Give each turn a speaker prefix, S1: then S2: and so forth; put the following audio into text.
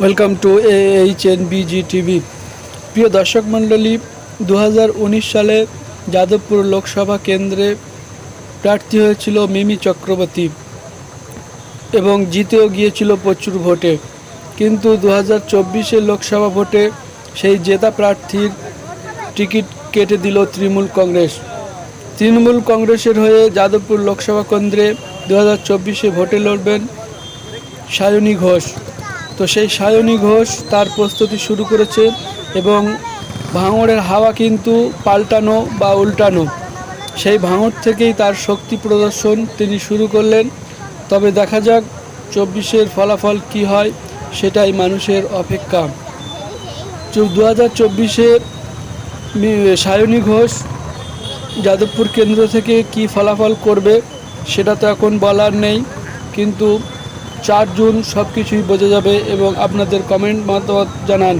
S1: Welcome to H N B G TV প্রিয় দর্শক মণ্ডলী দু হাজার উনিশ সালে যাদবপুর লোকসভা কেন্দ্রে প্রার্থী হয়েছিল মিমি চক্রবর্তী এবং জিতেও গিয়েছিল প্রচুর ভোটে। কিন্তু দু হাজার লোকসভা ভোটে সেই জেতা প্রার্থীর টিকিট কেটে দিল তৃণমূল কংগ্রেস। তৃণমূল কংগ্রেসের হয়ে যাদবপুর লোকসভা কেন্দ্রে দু হাজার ভোটে লড়বেন সায়নী ঘোষ। তো সেই সায়নী ঘোষ তার প্রস্তুতি শুরু করেছে এবং ভাঙড়ের হাওয়া কিন্তু পাল্টানো বা উল্টানো। সেই ভাঙড় থেকেই তার শক্তি প্রদর্শন তিনি শুরু করলেন। তবে দেখা যাক চব্বিশের ফলাফল কি হয়, সেটাই মানুষের অপেক্ষা। দু হাজার চব্বিশে সায়নী ঘোষ যাদবপুর কেন্দ্র থেকে কি ফলাফল করবে, সেটা তো এখন বলার নেই। কিন্তু চার জুন সব কিছুই বোঝা যাবে এবং আপনাদের কমেন্ট মতামত জানান।